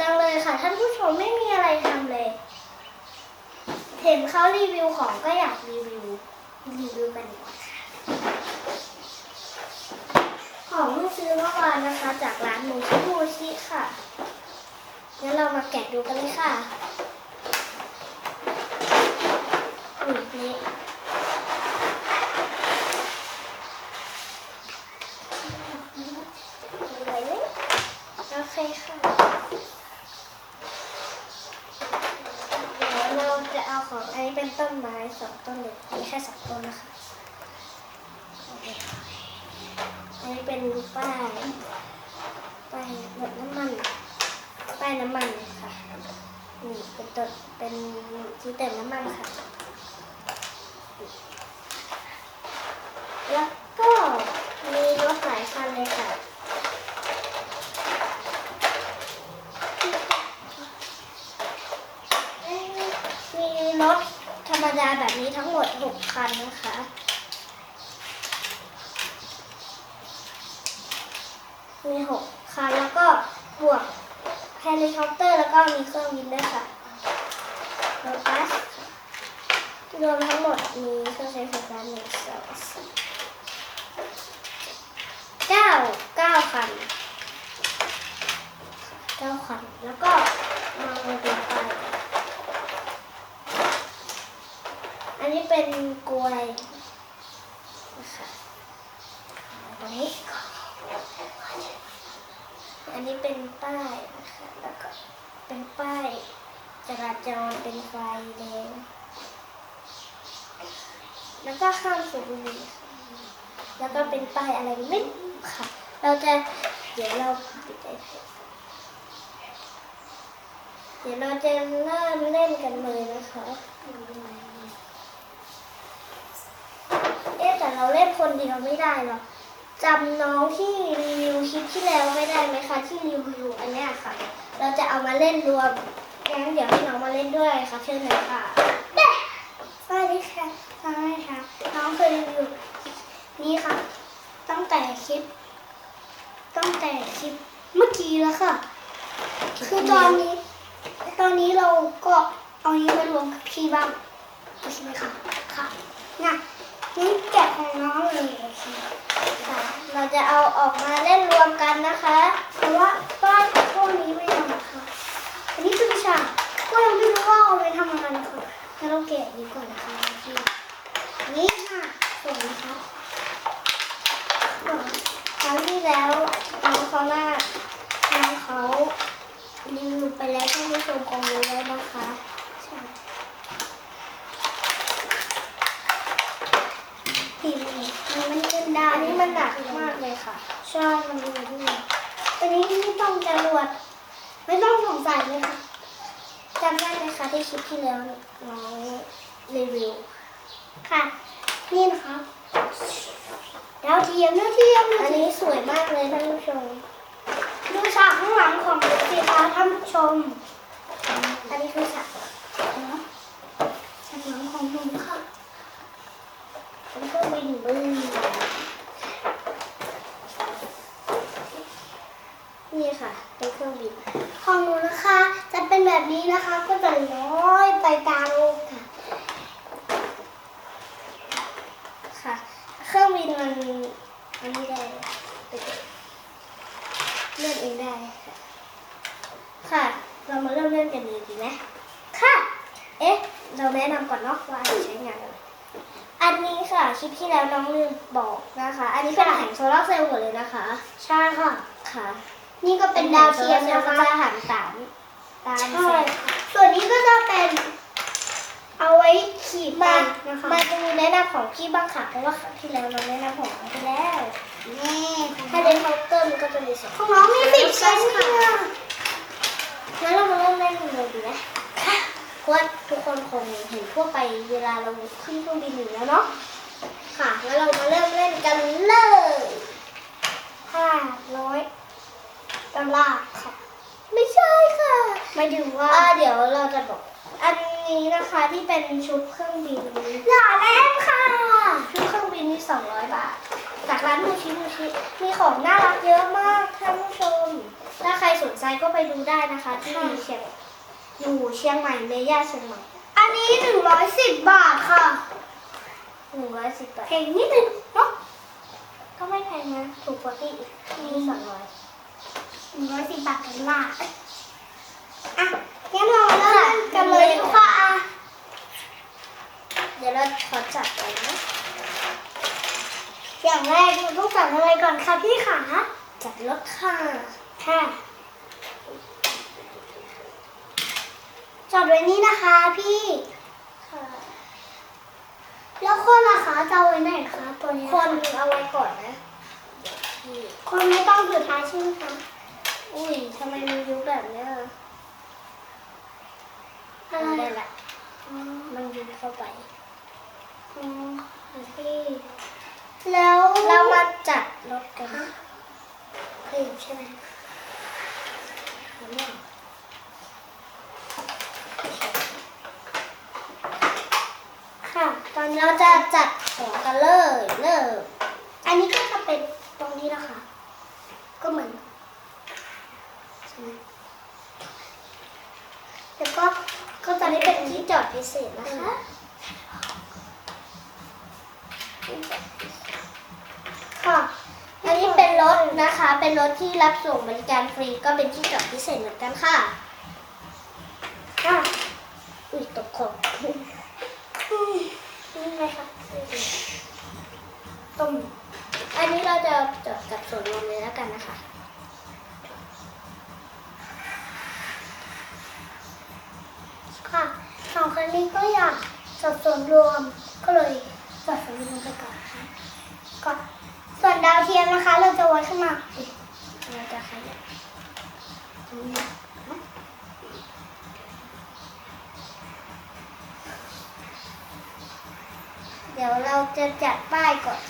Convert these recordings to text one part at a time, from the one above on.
จังเลยค่ะ ท่านผู้ชมไม่มีอะไรทำเลย เห็นเขารีวิวของก็อยากรีวิว รีวิวกันดีกว่าของเพิ่งซื้อเมื่อวานนะคะ จากร้านมูชิมูชิค่ะงั้นเรามาแกะดูกันเลยค่ะอุ้ยนี่ไหนเลยโอเคค่ะ เดี๋ยวเรา จะเอาของอันนี้เป็นต้นไม้สองต้นเลยมีแค่สองต้นนะคะอันนี้เป็นป้ายป้ายรถน้ำมันป้ายน้ำมันค่ะนี่เป็นต้นเป็นที่เติมน้ำมันค่ะ แล้วก็มีรถหลายคันเลยค่ะ มีรถธรรมดาแบบนี้ทั้งหมด 6 คันนะคะ มี6คันแล้วก็บวกเฮลิคอปเตอร์ แล้วก็มีเครื่องบินด้วยค่ะรถบัสรวมทั้งหมดมีเครื่องใช้ไฟฟ้าหนึ่งสองสามเก้าเก้าคันเก้าคัน แล้วก็มาดูไปอันนี้เป็นกลวยนะคะตรงนี้ อันนี้เป็นป้ายนะคะ แล้วก็เป็นป้ายจราจรเป็นไฟแดง แล้วก็ข้ามสูบบุหรี่แล้วก็เป็นป้ายอะไรไม่ค่ะ เราจะเดี๋ยวเราปิดไอแพดเดี๋ยวเราจะเริ่มเล่นกันเลยนะคะ เอ๊แต่เราเล่นคนเดียวไม่ได้หรอก จำน้องที่รีวิวคลิปที่แล้วไม่ได้ไหมคะที่รีวิวอันเนี้ยค่ะ เราจะเอามาเล่นรวมงั้นเดี๋ยวให้น้องมาเล่นด้วยค่ะเชิญเลยค่ะสวัสดีค่ะสวัสดีค่ะ น้องเคยรีวิวนี่ค่ะ ตั้งแต่คลิป ตั้งแต่คลิปเมื่อกี้แล้วค่ะ คือตอนนี้ ตอนนี้เราก็เอานี้มารวมกับพี่บ้างใช่ไหมคะค่ะน่ะ นี่แกะของน้องเลยค่ะ เราจะเอาออกมาเล่นรวมกันนะคะ เพราะว่าบ้านพวกนี้ไม่ทำนะคะอันนี้คือฉากก็ยังไม่รู้ว่าเอาไปทำอะไรนะคะงั้นเราแกะดีกว่านะคะพี่นี่ค่ะสวยนะคะครั้งที่แล้วน้องเขาหน้าน้องเขา รีวิวไปแล้วท่านผู้ชมคงรู้แล้วนะคะใช่ทีนี้มันไม่ขึ้นได้อันนี้ มันหนักมากเลยค่ะ ใช่ มันดูด้วยอันนี้ไม่ต้องจรวด ไม่ต้องสงสัยเลยค่ะจำได้ไหมคะที่คลิปที่แล้วน้องรีวิว ค่ะ นี่นะคะดาวเทียมดาวเทียมอันนี้สวยมากเลยท่านผู้ชม ดูฉากข้างหลังของสีฟ้าท่านผู้ชม อันนี้คือฉากเนาะฉากหลังของหนูค่ะเป็นเครื่องบินบึ้งนี่ ค่ะ เป็นเครื่องบินของหนูนะคะ จะเป็นแบบนี้นะคะ ก็จะลอยไปตามโลกค่ะ ค่ะ เครื่องบินมันอันนี้ได้ไปเก็บเล่นเองได้ค่ะ ค่ะ เรามาเริ่มเล่นกันเลยดีไหมค่ะ เอ๊ะ เราแนะนำก่อนเนาะว่าจะใช้งานอะไรอันนี้ค่ะคลิปที่แล้วน้องลืมบอกนะคะ อันนี้เป็นแผงโซลาร์เซลล์หมดเลยนะคะ ใช่ค่ะค่ะ นี่ก็เป็นดาวเทียมนะคะจะหันตามตามใช่ส่วนนี้ก็จะเป็นเอาไว้ขีดมานะคะมาดูแนะนำของพี่บ้างค่ะเพราะว่าครั้งที่แล้วเราแนะนำของน้องไปแล้วนี่ถ้าเล่นเคาน์เตอร์มันก็จะมีสองของน้องมีสิบชั้นค่ะงั้นเรามาเริ่มเล่นกันเลยดีไหมค่ะเพราะว่าทุกคนคงเห็นทั่วไปเวลาเราขึ้นเครื่องบินอยู่แล้วเนาะค่ะงั้นเรามาเริ่มเล่นกันเลยห้าร้อย ดอลลาร์ค่ะ ไม่ใช่ค่ะไม่ถึงว่าเดี๋ยวเราจะบอก อันนี้นะคะที่เป็นชุดเครื่องบินหล่อแรกค่ะชุดเครื่องบินนี่สองร้อยบาท จากร้านมูชิมูชิมีของน่ารักเยอะมากท่านผู้ชม ถ้าใครสนใจก็ไปดูได้นะคะ ที่เชียงอยู่เชียงใหม่เมย่าเชียงใหม่อันนี้หนึ่งร้อยสิบบาทค่ะหนึ่งร้อยสิบบาทเพลงนิดนึงเนาะก็ไม่แพงนะถูกกว่าที่อีกมีสองร้อย หนึ่งร้อยสิบบาทกันว่าอะงั้นเราเริ่มกันเลยดีกว่าอะเดี๋ยวเราขอจัดก่อนนะ อย่างแรกเราต้องจัดอะไรก่อนคะพี่ขาจัดรถค่ะค่ะจอดไว้นี้นะคะพี่ค่ะแล้วคนล่ะคะจะเอาไว้ไหนคะตัวนี้คนเอาไว้ก่อนนะนี่คนไม่ต้องถือท้ายใช่ไหมคะ อุ้ยทำไมมันยุบแบบเนี้ยอะไรได้ละอ๋อมันยุบเข้าไปอ๋อค่ะพี่แล้วเรามาจัดรถกันเพลงใช่ไหมค่ะ ตอนนี้เราจะจัดของกันเลยเริ่มอันนี้ก็จะเป็นตรงนี้นะคะ ก็เหมือนใช่ไหมแล้วก็ก็จะ อั นได้นี้เป็เป็นนที่ที่จอดพิเศษนะคะค่ะอันนี้เป็นรถนะคะ เป็นรถที่รับส่งบริการฟรีก็เป็นที่จอดพิเศษเหมือนกันค่ะ ค่ะ อุ้ยตกของ อืมนี่ไงคะต้ม อันนี้เราจะจอดกับส่วนรวมเลยแล้วกันนะคะ ค่ะสองคนนี้ก็อย สัดส่วนรวมก็เลยจัดส่วนรวมไปก่อนค่ะก่อนส่วนดาวเทียมนะคะ เราจะไว้ข้างหน้าเราจะขยับตรเดี๋ยวเราจะจัดป้ายก่อน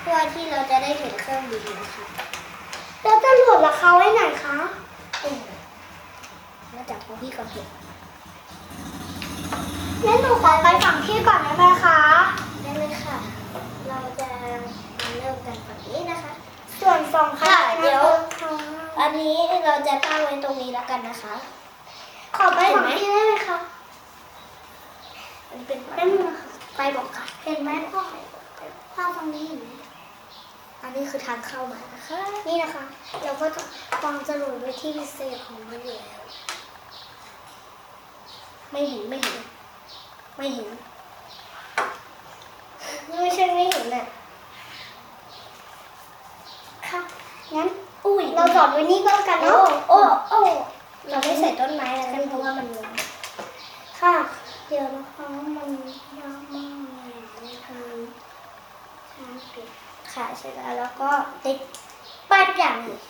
เพื่อที่เราจะได้เห็นเครื่องบินนะคะแล้วจะรวจราคาไว้ไหนคะมาจับของพี่ก่อนเถอะ งั้นหนูขอไปฝั่งพี่ก่อนได้ไหมคะ ได้เลยค่ะ เราจะมาเริ่มกันฝั่งนี้นะคะ ส่วนสองคันค่ะ เดี๋ยวนะคะอันนี้เราจะตั้งไว้ตรงนี้แล้วกันนะคะ ขอไปฝั่งพี่ได้ไหมคะมันเป็นแป๊บนึงนะคะไปบอกค่ะ เห็นไหมพ่อพ่อตรงนี้เห็นไหมอันนี้คือทางเข้ามานะคะ นี่นะคะ เราก็จะวางจรวดไว้ที่พิเศษของมันอยู่แล้วไม่เห็นไม่เห็น ไม่เห็นไม่ใช่ไม่เห็นน่ะค่ะงั้นอุ้ยเราจอดไว้นี่ก็แล้วกันโอ้เนาะโอ้โอ้เราไม่ใส่ต้นไม้แล้วกันเพราะว่ามันล้มค่ะ เดี๋ยวนะคะมันยากมากเลยนะคะช้าเปียกค่ะใช่แล้วแล้วก็ติดป้ายอย่างหนึ่ง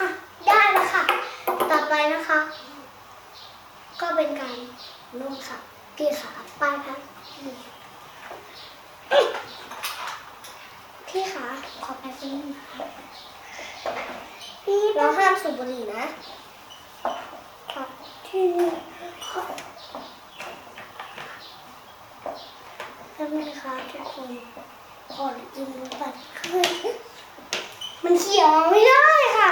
อะ ได้แล้วค่ะ ต่อไปนะคะ ก็เป็นการ นุ่งค่ะพี่ขาไปครับพี่ขาขอแป๊บนึงพี่เราเราห้ามสูบบุหรี่นะค่ะที่นี่ค่ะทำไมคะทุกคนขอกินบัตรคืนมันเขียวไม่ได้ค่ะ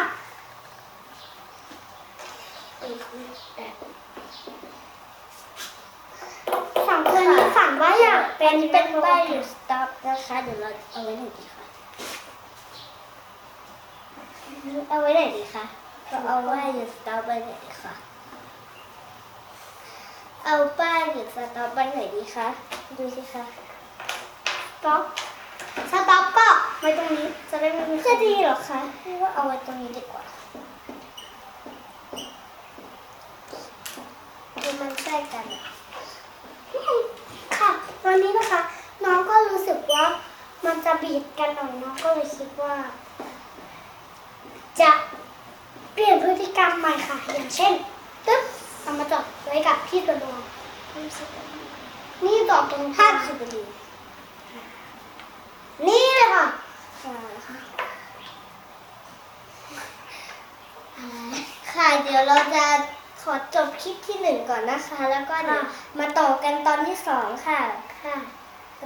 เออแต่ สองคนนี้ฝัน ว่าอยากเป็เป็นนเป็นโรป้ายบหยุด stop นะคะเดี๋ยวเราเอาไว้ไหนดีคะเอาไว้ไหนดีคะเราเอาป้ายหยุด stop ไว้ไหนดีคะเอาป้ายหยุด stop ไว้ไหนดีคะดูสิคะต็อปสต็อปก็ไว้ตรงนี้จะได้ไม่มีใครจะดีเหรอคะพี่ว่าเอาไว้ตรงนี้ดีกว่าดูมันใกล้กันอะ ค่ะวันนี้นะคะ น้องก็รู้สึกว่ามันจะบีด กันหน่อยน้องก็เลยคิดว่า จะเปลี่ยนพฤติกรรมใหม่ค่ะ อย่างเช่นตึ๊บเอามาจอดไว้กับที่ตัวดวงนี่จอดตรงห้าข้ามสูบบุหรี่นี่เลยค่ะค่ะค่ะเดี๋ยวเราจะขอจบคลิปที่หนึ่งก่อนนะคะ แล้วก็เดี๋ยวค่ะมาต่อกันตอนที่สองค่ะค่ะ